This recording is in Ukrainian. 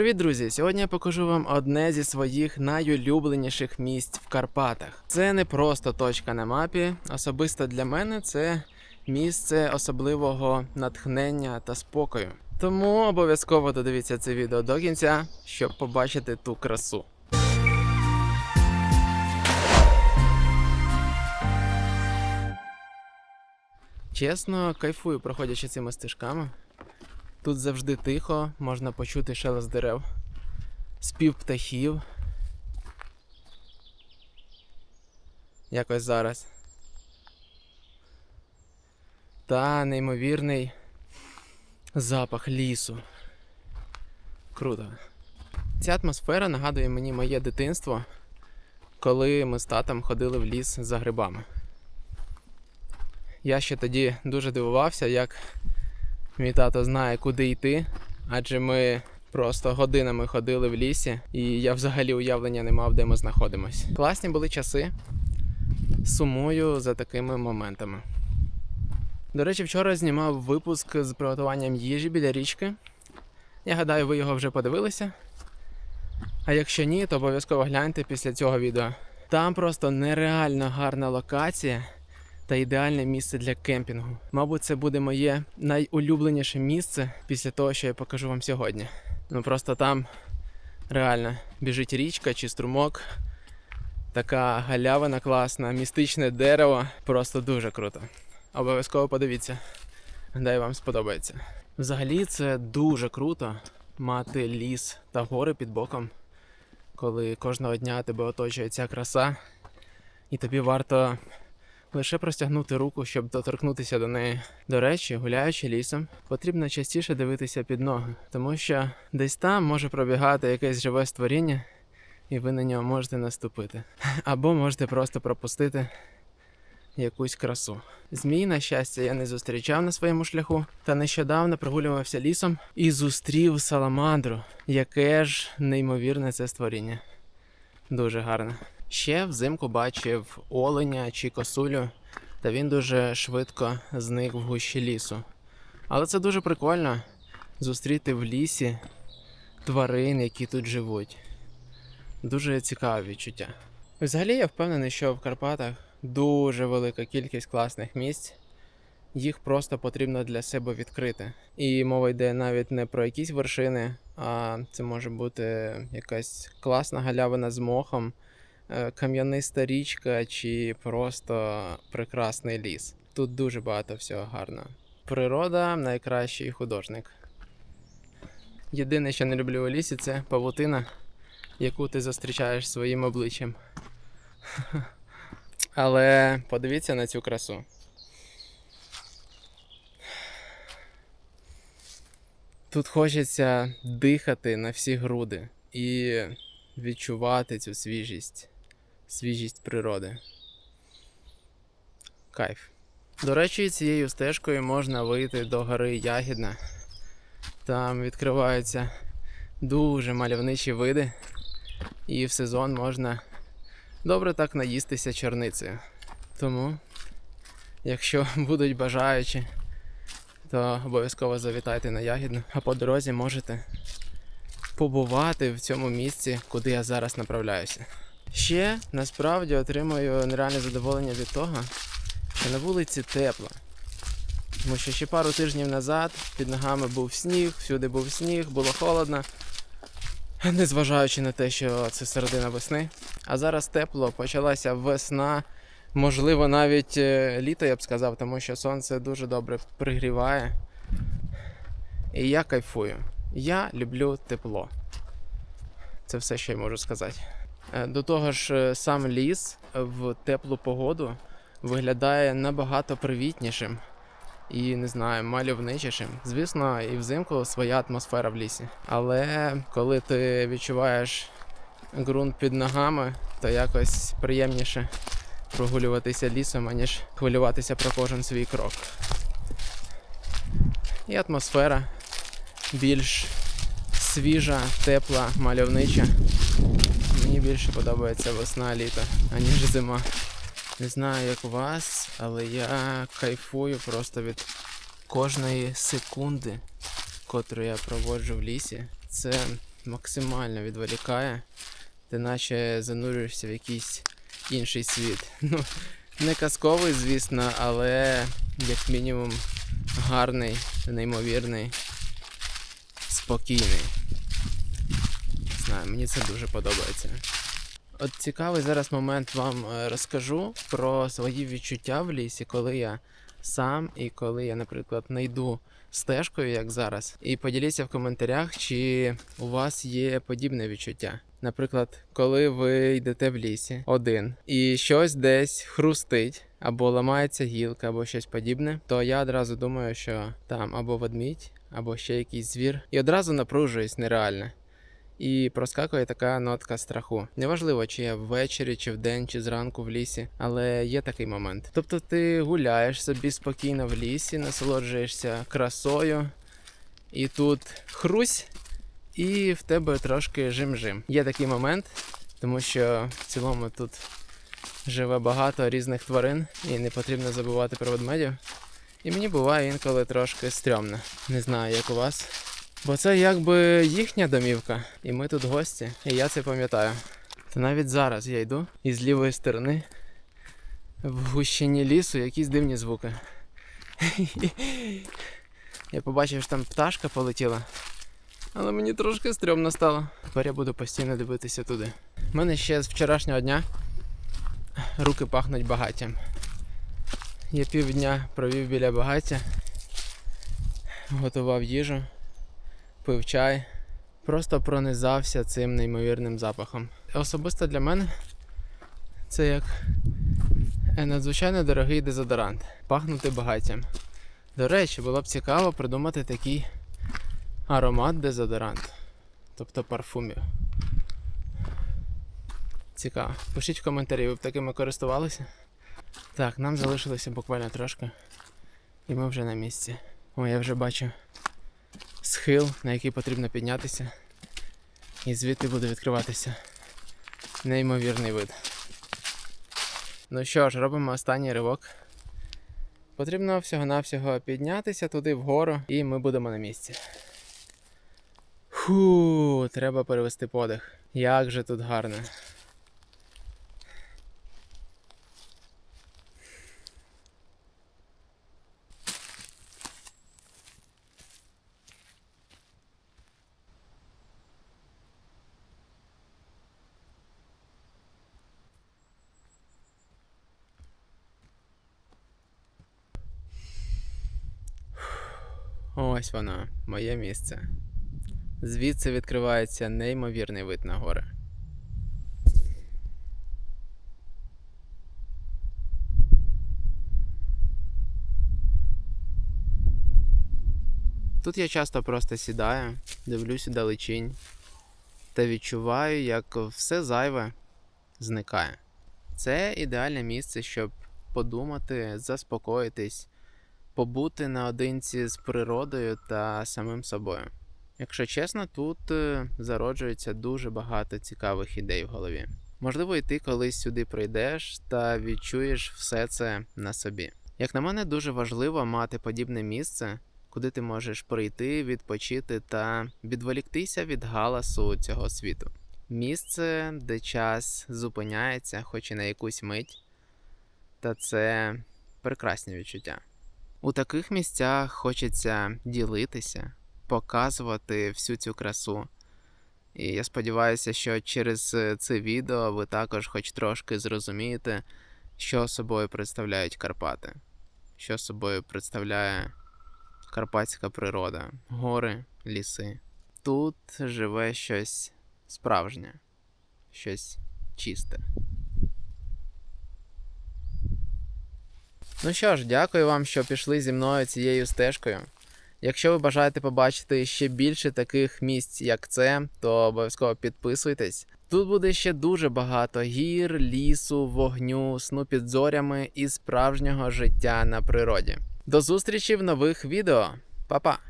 Привіт, друзі! Сьогодні я покажу вам одне зі своїх найулюбленіших місць в Карпатах. Це не просто точка на мапі. Особисто для мене це місце особливого натхнення та спокою. Тому обов'язково додивіться це відео до кінця, щоб побачити ту красу. Чесно, кайфую, проходячи цими стежками. Тут завжди тихо, можна почути шелест дерев, спів птахів. Якось зараз. Та неймовірний запах лісу. Круто. Ця атмосфера нагадує мені моє дитинство, коли ми з татом ходили в ліс за грибами. Я ще тоді дуже дивувався, як Мій тато знає, куди йти, адже ми просто годинами ходили в лісі, і я взагалі уявлення не мав, де ми знаходимось. Класні були часи. Сумую за такими моментами. До речі, вчора знімав випуск з приготуванням їжі біля річки. Я гадаю, ви його вже подивилися. А якщо ні, то обов'язково гляньте після цього відео. Там просто нереально гарна локація та ідеальне місце для кемпінгу. Мабуть, це буде моє найулюбленіше місце після того, що я покажу вам сьогодні. Ну просто там реально біжить річка чи струмок. Така галявина класна, містичне дерево. Просто дуже круто. Обов'язково подивіться. Гадаю, вам сподобається. Взагалі, це дуже круто мати ліс та гори під боком, коли кожного дня тебе оточує ця краса, і тобі варто лише простягнути руку, щоб доторкнутися до неї. До речі, гуляючи лісом, потрібно частіше дивитися під ноги, тому що десь там може пробігати якесь живе створіння, і ви на нього можете наступити. Або можете просто пропустити якусь красу. Змій, на щастя, я не зустрічав на своєму шляху, та нещодавно прогулювався лісом і зустрів саламандру, яке ж неймовірне це створіння. Дуже гарне. Ще взимку бачив оленя чи косулю, та він дуже швидко зник в гущі лісу. Але це дуже прикольно зустріти в лісі тварин, які тут живуть. Дуже цікаве відчуття. Взагалі я впевнений, що в Карпатах дуже велика кількість класних місць. Їх просто потрібно для себе відкрити. І мова йде навіть не про якісь вершини, а це може бути якась класна галявина з мохом, кам'яниста річка чи просто прекрасний ліс. Тут дуже багато всього гарного. Природа найкращий художник. Єдине, що не люблю у лісі, це павутина, яку ти зустрічаєш своїм обличчям. Але подивіться на цю красу. Тут хочеться дихати на всі груди і відчувати цю свіжість, свіжість природи. Кайф. До речі, цією стежкою можна вийти до гори Ягідна. Там відкриваються дуже мальовничі види, і в сезон можна добре так наїстися чорницею. Тому, якщо будуть бажаючі, то обов'язково завітайте на Ягідну, а по дорозі можете побувати в цьому місці, куди я зараз направляюся. Ще насправді отримую нереальне задоволення від того, що на вулиці тепло. Тому що ще пару тижнів назад під ногами був сніг, всюди був сніг, було холодно. Незважаючи на те, що це середина весни. А зараз тепло, почалася весна, можливо, навіть е, літо, я б сказав, тому що сонце дуже добре пригріває. І я кайфую. Я люблю тепло. Це все, що я можу сказати. Е, До того ж, е, сам ліс в теплу погоду виглядає набагато привітнішим і не знаю, мальовничішим. Звісно, і взимку своя атмосфера в лісі. Але коли ти відчуваєш ґрунт під ногами, то якось приємніше прогулюватися лісом, аніж хвилюватися про кожен свій крок. І атмосфера більш свіжа, тепла, мальовнича. Мені більше подобається весна, літо, аніж зима. Не знаю, як у вас, але я кайфую просто від кожної секунди, котру я проводжу в лісі. Це максимально відволікає. Ти наче занурюєшся в якийсь інший світ. Ну, не казковий, звісно, але як мінімум гарний, неймовірний, спокійний. Знаю, мені це дуже подобається. От цікавий зараз момент вам е, розкажу про свої відчуття в лісі, коли я сам і коли я, наприклад, не стежкою, як зараз. І поділіться в коментарях, чи у вас є подібне відчуття. Наприклад, коли ви йдете в лісі один і щось десь хрустить, або ламається гілка, або щось подібне, то я одразу думаю, що там або ведмідь, або ще якийсь звір, і одразу напружуюсь нереально. І проскакує така нотка страху. Неважливо, чи я ввечері, чи вдень, чи зранку в лісі, але є такий момент. Тобто ти гуляєш собі спокійно в лісі, насолоджуєшся красою, і тут хрусь, і в тебе трошки жим-жим. Є такий момент, тому що в цілому тут живе багато різних тварин, і не потрібно забувати про ведмедів. І мені буває інколи трошки стрьомно. Не знаю, як у вас. Бо це якби їхня домівка, і ми тут гості, і я це пам'ятаю. То навіть зараз я йду і з лівої сторони в гущині лісу якісь дивні звуки. Я побачив, що там пташка полетіла, але мені трошки стрьомно стало. Тепер я буду постійно дивитися туди. У мене ще з вчорашнього дня руки пахнуть багаттям. Я півдня провів біля багаття, готував їжу пив чай, просто пронизався цим неймовірним запахом. Особисто для мене це як е, надзвичайно дорогий дезодорант, пахнути багаттям. До речі, було б цікаво придумати такий аромат дезодорант, тобто парфумів. Цікаво. Пишіть в коментарі, ви б такими користувалися. Так, нам залишилося буквально трошки. І ми вже на місці. О, я вже бачу схил, на який потрібно піднятися. І звідти буде відкриватися неймовірний вид. Ну що ж, робимо останній ривок. Потрібно всього-навсього піднятися туди вгору, і ми будемо на місці. Фу, треба перевести подих. Як же тут гарно. Ось воно, моє місце. Звідси відкривається неймовірний вид на гори. Тут я часто просто сідаю, дивлюся далечінь та відчуваю, як все зайве зникає. Це ідеальне місце, щоб подумати, заспокоїтись побути наодинці з природою та самим собою. Якщо чесно, тут е, зароджується дуже багато цікавих ідей в голові. Можливо, і ти колись сюди прийдеш та відчуєш все це на собі. Як на мене, дуже важливо мати подібне місце, куди ти можеш прийти, відпочити та відволіктися від галасу цього світу. Місце, де час зупиняється, хоч і на якусь мить, та це прекрасні відчуття. У таких місцях хочеться ділитися, показувати всю цю красу. І я сподіваюся, що через е, це відео ви також хоч трошки зрозумієте, що собою представляють Карпати, що собою представляє карпатська природа, гори, ліси. Тут живе щось справжнє, щось чисте. Ну що ж, дякую вам, що пішли зі мною цією стежкою. Якщо ви бажаєте побачити ще більше таких місць, як це, то обов'язково підписуйтесь. Тут буде ще дуже багато гір, лісу, вогню, сну під зорями і справжнього життя на природі. До зустрічі в нових відео. Па-па!